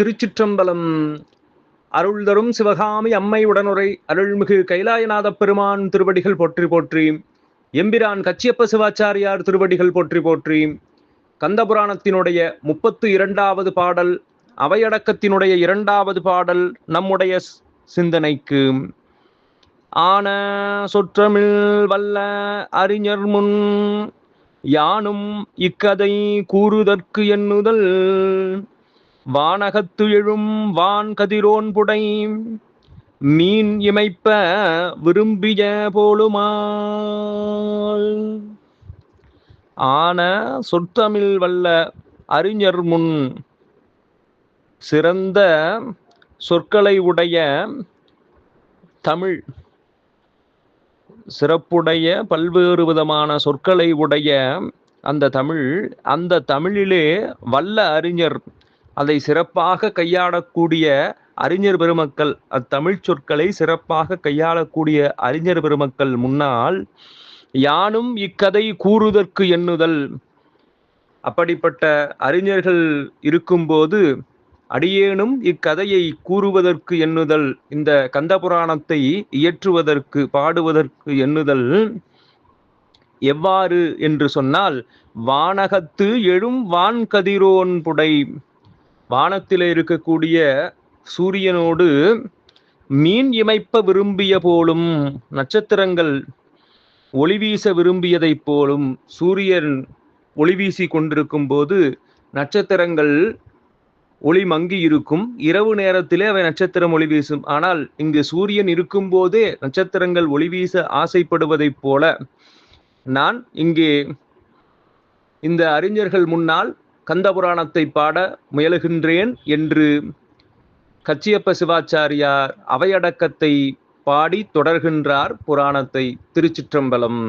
திருச்சிற்றம்பலம். அருள் தரும் சிவகாமி அம்மை உடனுரை அருள்மிகு கைலாயநாத பெருமான் திருவடிகள் போற்றி போற்றி எம்பிரான் கச்சியப்ப சிவாச்சாரியார் திருவடிகள் போற்றி போற்றி கந்தபுராணத்தினுடைய முப்பத்து இரண்டாவது பாடல் அவையடக்கத்தினுடைய இரண்டாவது பாடல் நம்முடைய சிந்தனைக்கு. ஆன சொற்றமிழ் வல்ல அறிஞர் முன் யானும் இக்கதை கூறுதற்கு எண்ணுதல். வானகத்து எழும் வான் கதிரோன் புடை மீன் இமைப்ப விரும்பிய போலுமாள் ஆன சொற்தமிழ் வல்ல அறிஞர் முன் சிறந்த சொற்களை உடைய தமிழ் சிறப்புடைய பல்வேறு விதமான சொற்களை உடைய அந்த தமிழ் அந்த தமிழிலே வல்ல அறிஞர் அதை சிறப்பாக கையாளக்கூடிய அறிஞர் பெருமக்கள் அத்தமிழ் சொற்களை சிறப்பாக கையாளக்கூடிய அறிஞர் பெருமக்கள் முன்னால் யானும் இக்கதை கூறுதற்கு எண்ணுதல். அப்படிப்பட்ட அறிஞர்கள் இருக்கும்போது அடியேனும் இக்கதையை கூறுவதற்கு எண்ணுதல் இந்த கந்தபுராணத்தை இயற்றுவதற்கு பாடுவதற்கு எண்ணுதல் எவ்வாறு என்று சொன்னால் வானகத்து எழும் வான்கதிரோன்புடை புடை. வானத்தில் இருக்கக்கூடிய சூரியனோடு மீன் இமைப்ப விரும்பிய போலும் நட்சத்திரங்கள் ஒளி வீச விரும்பியதைப் போலும் சூரியன் ஒளி வீசி கொண்டிருக்கும் போது நட்சத்திரங்கள் ஒளி மங்கி இருக்கும். இரவு நேரத்திலே அவை நட்சத்திரம் ஒளி வீசும். ஆனால் இங்கு சூரியன் இருக்கும் போதே நட்சத்திரங்கள் ஒளி வீச ஆசைப்படுவதைப் போல நான் இங்கே இந்த அறிஞர்கள் முன்னால் கந்தபுராணத்தை பாட முயலுகின்றேன் என்று கச்சியப்ப சிவாச்சாரியார் அவையடக்கத்தை பாடி தொடர்கின்றார் புராணத்தை திருச்சிற்றம்பலம்.